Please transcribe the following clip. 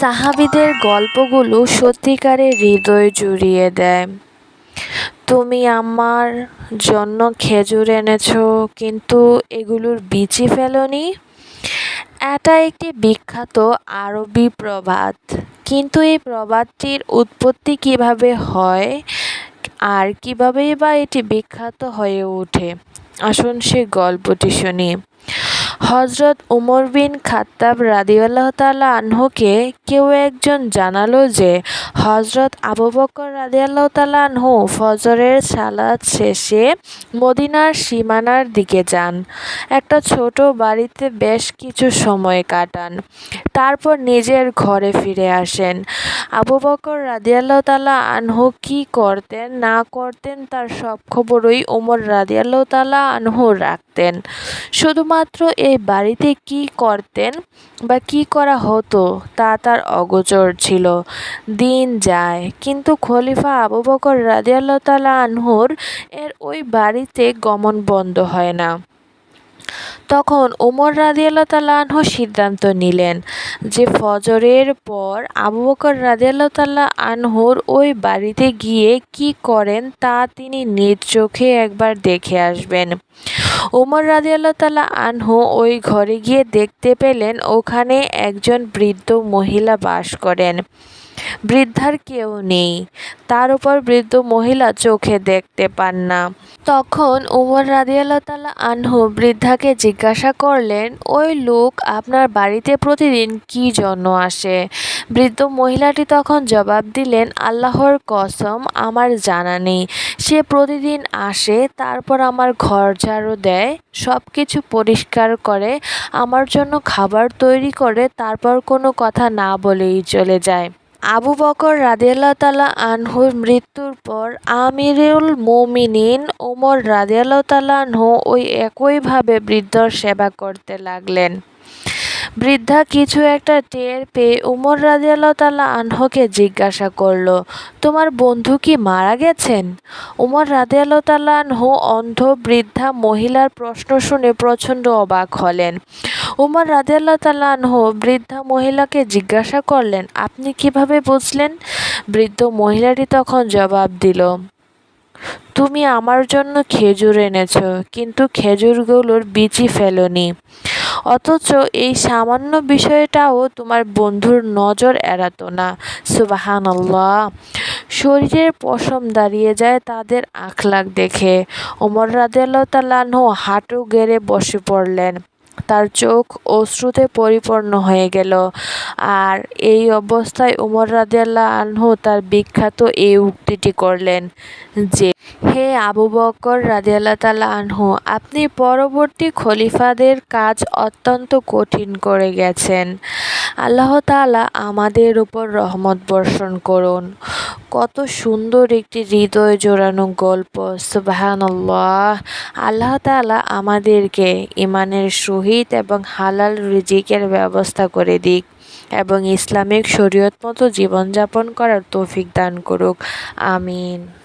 সাহাবীদের গল্পগুলো সত্যিকারে হৃদয় জুড়িয়ে দেয়। তুমি আমার জন্য খেজুর এনেছ, কিন্তু এগুলোর বিচি ফেলোনি? এটা একটি বিখ্যাত আরবি প্রবাদ। কিন্তু এই প্রবাদটির উৎপত্তি কীভাবে হয় আর কীভাবেই বা এটি বিখ্যাত হয়ে ওঠে? আসুন সে গল্পটি শুনি। হজরত উমর বিন খাত্তাব রাদিউল্লাহ তাল্লাহ আনহুকে কেউ একজন জানালো যে হজরত আবু বকর রাদিয়াল্লাহ তাল্লাহ আনহু ফজরের সালাদ শেষে মদিনার সীমানার দিকে যান। একটা ছোট বাড়িতে বেশ কিছু সময় কাটান। তারপর নিজের ঘরে ফিরে আসেন। আবু বকর রাদিয়াল্লাহ তাল্লাহ আনহু কি করতেন, না করতেন তার সব খবরই ওমর রাদিয়াল্লাহ তাল্লাহ আনহু রাখতেন। শুধুমাত্র এই বাড়িতে কি করতেন বা কি করা হতো তা তার অগোচর ছিল। দিন যায়, কিন্তু খলিফা আবু বকর রাজিয়াল্লাহ তালা আনহুর এর ওই বাড়িতে গমন বন্ধ হয় না। তখন ওমর রাদিয়াল্লাহ তাল্লাহ সিদ্ধান্ত নিলেন যে ফজরের পর আবু বকর রাদিয়াল্লাহ তাল্লাহ আনহুর ওই বাড়িতে গিয়ে কি করেন তা তিনি নিজ চোখে একবার দেখে আসবেন। ওমর রাদিয়াল্লাহ তাল্লাহ আনহু ওই ঘরে গিয়ে দেখতে পেলেন ওখানে একজন বৃদ্ধ মহিলা বাস করেন। বৃদ্ধার কেউ নেই। তার উপর বৃদ্ধ মহিলা চোখে দেখতে পান না। তখন উমর রাদিয়াল্লাহ তাল্লাহ আনহু বৃদ্ধাকে জিজ্ঞাসা করলেন, ওই লোক আপনার বাড়িতে প্রতিদিন কি জন্য আসে? বৃদ্ধ মহিলাটি তখন জবাব দিলেন, আল্লাহর কসম, আমার জানা নেই। সে প্রতিদিন আসে, তারপর আমার ঘর ঝাড়ু দেয় সব কিছু পরিষ্কার করে, আমার জন্য খাবার তৈরি করে, তারপর কোনো কথা না বলেই চলে যায়। আবু বকর রাদিয়াল্লাহ তালা আনহুর মৃত্যুর পর আমিরুল মোমিনিন ওমর রাদিয়াল্লাহ তালা আনহু ওই একইভাবে বৃদ্ধর সেবা করতে লাগলেন। বৃদ্ধা কিছু একটা টের পেয়ে উমর রাজিয়াল্লাহ তাল্লাহ আনহকে জিজ্ঞাসা করল, তোমার বন্ধু কি মারা গেছেন? উমর রাজিয়াল্লাহ তাল্লাহ আনহু অন্ধ বৃদ্ধা মহিলার প্রশ্ন শুনে প্রচণ্ড অবাক হলেন। উমর রাজিয়াল্লাহ তাল্লাহ আনহু বৃদ্ধা মহিলাকে জিজ্ঞাসা করলেন, আপনি কীভাবে বুঝলেন? বৃদ্ধ মহিলাটি তখন জবাব দিল, তুমি আমার জন্য খেজুর এনেছ, কিন্তু খেজুরগুলোর বিচি ফেলনি। অথচ এই সামান্য বিষয়টাও তোমার বন্ধুর নজর এড়াতো না। সুবাহান আল্লাহ শরীরের পশম দাঁড়িয়ে যায় তাদের আখলাখ দেখে। ওমর রাজিয়াল্লাহ তাল্লাহ হাঁটু গেড়ে বসে পড়লেন। তার চোখ অশ্রুতে পরিপূর্ণ হয়ে গেল। আর এই অবস্থায় উমর রাদিয়াল্লাহ আনহু তার বিখ্যাত এই উক্তিটি করলেন যে, হে আবু বকর রাদিয়াল্লাহ তাল্লাহ আনহু, আপনি পরবর্তী খলিফাদের কাজ অত্যন্ত কঠিন করে গেছেন। আল্লাহ তালা আমাদের উপর রহমত বর্ষণ করুন। কত সুন্দর একটি হৃদয় জোড়ানো গল্প সুবাহান আল্লাহ তালা আমাদেরকে ইমানের সহিত এবং হালাল রিজিকের ব্যবস্থা করে দিক এবং ইসলামিক শরীয়ত মতো জীবনযাপন করার তৌফিক দান করুক। আমিন।